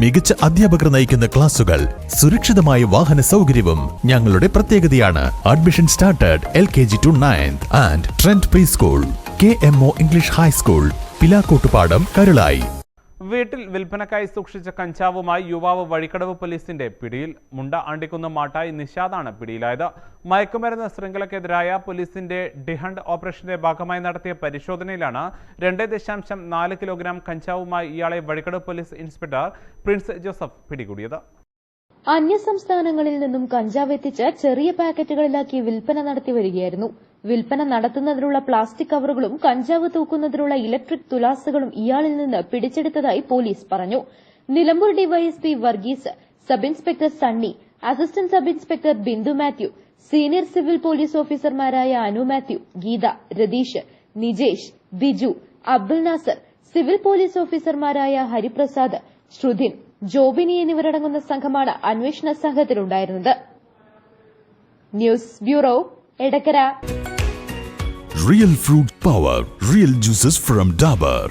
മികച്ച അധ്യാപകർ നയിക്കുന്ന ക്ലാസുകൾ സുരക്ഷിതമായ വാഹന സൗകര്യവും ഞങ്ങളുടെ പ്രത്യേകതയാണ്. Admission started L K G to ninth and trend preschool K M O English high school Pilakkottupadam Karulayi വീട്ടിൽ വിൽപ്പനക്കായി സൂക്ഷിച്ച കഞ്ചാവുമായി യുവാവ് വഴിക്കടവ് പോലീസിന്റെ പിടിയിൽ മുണ്ട ആണ്ടിക്കുന്ന മാട്ടായി നിഷാദാണ് പിടിയിലായത്. മയക്കുമരുന്ന് ശൃംഖലക്കെതിരായ പോലീസിന്റെ ഡിഹണ്ട് ഓപ്പറേഷന്റെ ഭാഗമായി നടത്തിയ പരിശോധനയിലാണ് രണ്ട് ദശാംശം നാല് കിലോഗ്രാം കഞ്ചാവുമായി ഇയാളെ Vazhikkadavu police inspector Prince Joseph പിടികൂടിയത്. അന്യസംസ്ഥാനങ്ങളിൽ നിന്നും കഞ്ചാവ് എത്തിച്ച് ചെറിയ പാക്കറ്റുകളിലാക്കി വിൽപ്പന നടത്തി വരികയായിരുന്നു. വിൽപ്പന നടത്തുന്നതിനുള്ള പ്ലാസ്റ്റിക് കവറുകളും കഞ്ചാവ് തൂക്കുന്നതിനുള്ള ഇലക്ട്രിക് തുലാസുകളും ഇയാളിൽ നിന്ന് പിടിച്ചെടുത്തതായി പോലീസ് പറഞ്ഞു. Nilambur DYSP Varghese sub inspector Sunny assistant sub inspector Bindu Mathew senior civil police ഓഫീസർമാരായ അനു മാത്യു ഗീത രതീഷ് നിജേഷ് ബിജു അബ്ദുൽ നാസർ സിവിൽ പോലീസ് ഓഫീസർമാരായ ഹരിപ്രസാദ് ശ്രുതിൻ ജോബിനി എന്നിവരടങ്ങുന്ന സംഘമാണ് അന്വേഷണ സംഘത്തിലുണ്ടായിരുന്നത്. News bureau Edakkara. Real fruit power real juices from Dabur